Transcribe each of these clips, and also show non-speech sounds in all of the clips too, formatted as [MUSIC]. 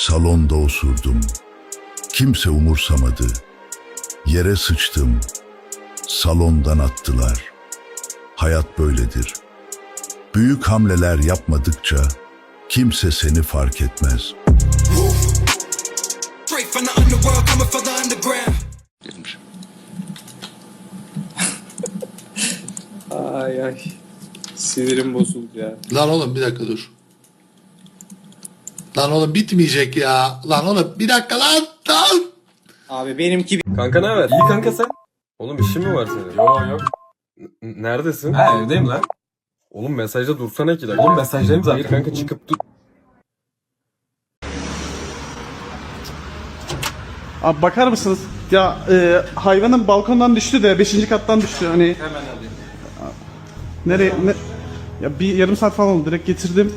Salonda osurdum. Kimse umursamadı. Yere sıçtım. Salondan attılar. Hayat böyledir. Büyük hamleler yapmadıkça kimse seni fark etmez. Ay ay. Sinirim bozuldu ya. Lan oğlum bir dakika dur. Lan oğlum bitmeyecek ya. Lan oğlum bir dakika lan. Lan. Abi benimki Kanka ne haber? İyi kanka sen. Oğlum işin mi var senin? Yok yok. Neredesin? Ha evdeyim lan. Oğlum mesajda dursana iki dakika. Oğlum mesajdayım zaten. Hayır kanka çıkıp dur. Abi bakar mısınız? Ya e, hayvanın balkondan düştü de 5. kattan düştü hani. Hemen alayım. Nereye ne? Ya bir yarım saat falan oldu direkt getirdim.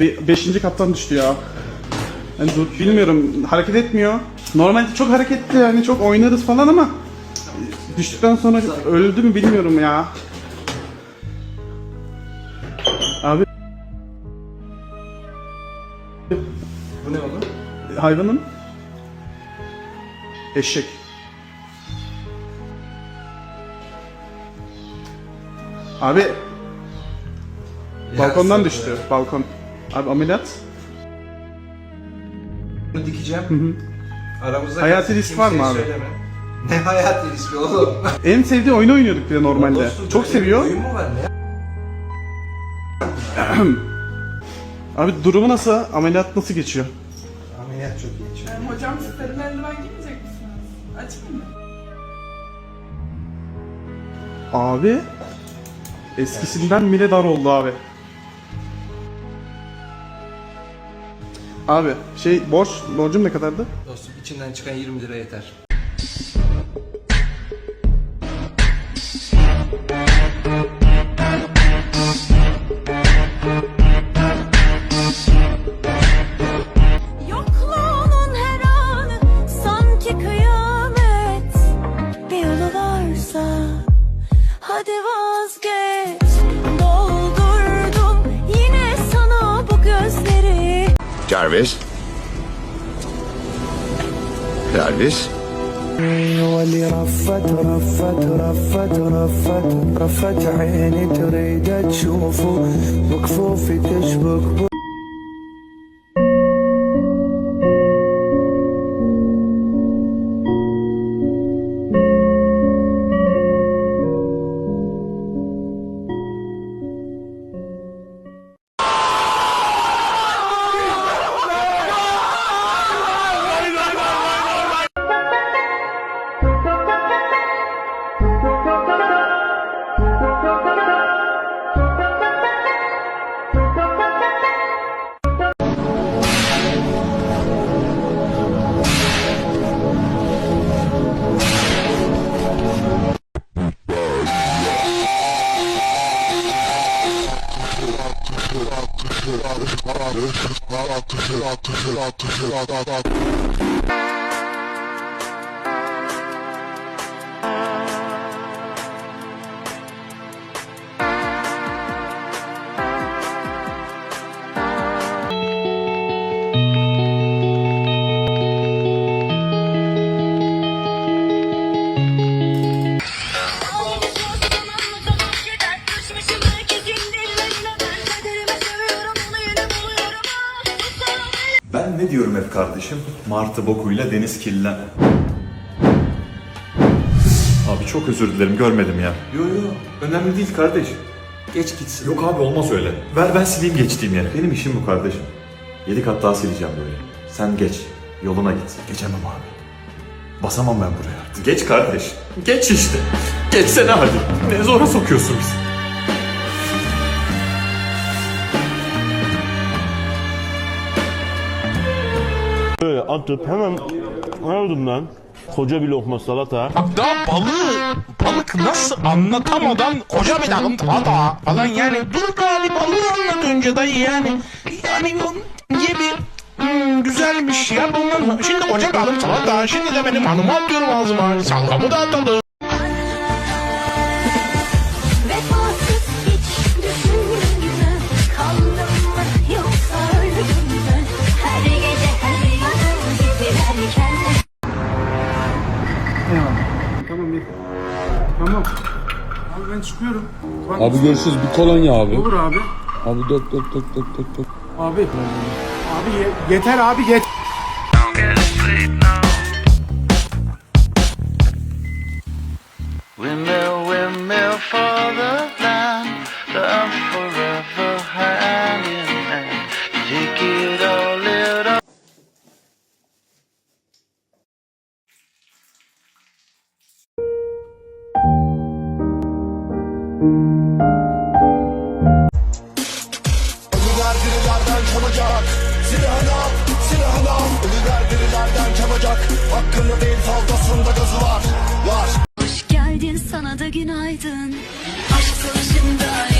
5. kattan düştü ya. Yani dur bilmiyorum hareket etmiyor. Normalde çok hareketli yani çok oynarız falan ama düştükten sonra öldü mü bilmiyorum ya. Abi Bu ne oğlum? hayvanın eşek. Abi balkondan düştü. Balkon. Abi ameliyat. Bunu dikeceğim. Aramızda Hayati kalsın, risk var mı abi? söyleme. [LAUGHS] Ne hayati riski oğlum? [LAUGHS] En sevdiği oyunu oynuyorduk bir de normalde. Dostum, Çok böyle bir seviyor. Oyun mu var ne? [CLEARS THROAT] Abi durumu nasıl? Ameliyat nasıl geçiyor? Ameliyat çok iyi geçiyor. Hocam siz sarı eldiven giymeyecek misiniz? Açayım mı? Abi eskisinden bile dar oldu abi. Abi şey borç borcum ne kadardı? Dostum içinden çıkan 20 lira yeter. Jarvis. Jarvis. واللي رفت رفت رفت رفت رفت عيني تريد تشوفه وكفوفي تشبك بو Ben ne diyorum hep kardeşim? Martı bokuyla deniz kirlen. Abi çok özür dilerim görmedim ya. Yo yo önemli değil kardeş. Geç gitsin. Yok abi olmaz öyle. Ver ben sileyim geçtiğim yere. Benim işim bu kardeşim. Yedi kat daha sileceğim böyle. Sen geç. Yoluna git. Geçemem abi. Basamam ben buraya artık. Geç kardeş. Geç işte. Geçsene hadi. Ne zora sokuyorsun bizi. Atıp hemen aldım lan. Koca bir lokma salata. Daha balığı, balık nasıl anlatamadan koca bir takım salata falan yani. Dur galiba balığı anlat önce dayı yani. Yani gibi Hmm, güzelmiş ya bunlar. Şimdi koca kalım salata. Şimdi de benim hanıma atıyorum ağzıma. Salgamı da atalım. Çıkıyorum. Abi görüşürüz. Bir kolonya abi. Olur abi. Abi dök dök dök dök dök dök. Abi. Abi ye- yeter abi yeter. Windmill, windmill for the land, love forever da günaydın. Aşk savaşında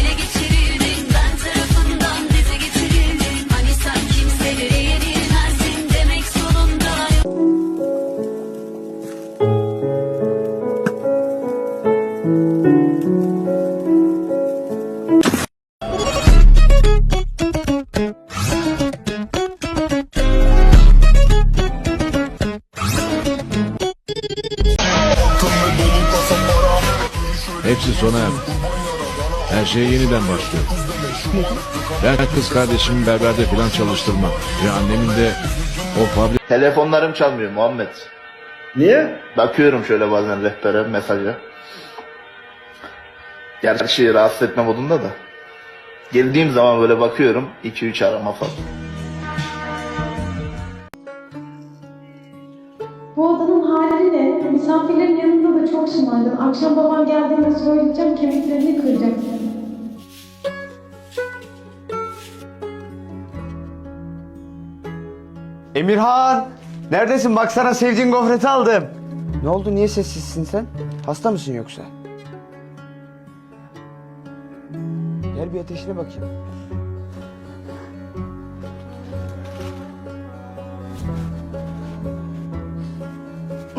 Hepsi sona erdi. Her şey yeniden başlıyor. Ben kız kardeşimi berberde falan çalıştırmam. Ve annemin de o fabrik... Telefonlarım çalmıyor Muhammed. Niye? Bakıyorum şöyle bazen rehbere, mesaja. Gerçi rahatsız etme modunda da. Geldiğim zaman böyle bakıyorum 2-3 arama falan. Bu odanın hali ne? Misafirlerin yanında da çok şımardın. Akşam baban geldiğinde söyleyeceğim kemiklerini kıracaksın. Emirhan! Neredesin? Baksana sevdiğin gofreti aldım. Ne oldu? Niye sessizsin sen? Hasta mısın yoksa? Gel bir ateşine bakayım.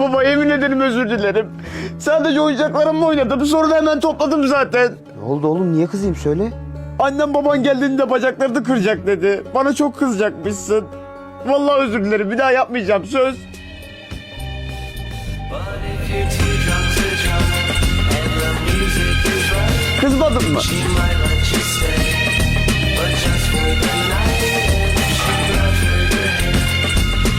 Baba yemin ederim özür dilerim. Sadece oyuncaklarımla oynadım sonra hemen topladım zaten. Ne oldu oğlum? Niye kızayım söyle. Annem baban geldiğinde bacaklarını kıracak dedi. Bana çok kızacakmışsın. Vallahi özür dilerim bir daha yapmayacağım söz. Kızmadın mı?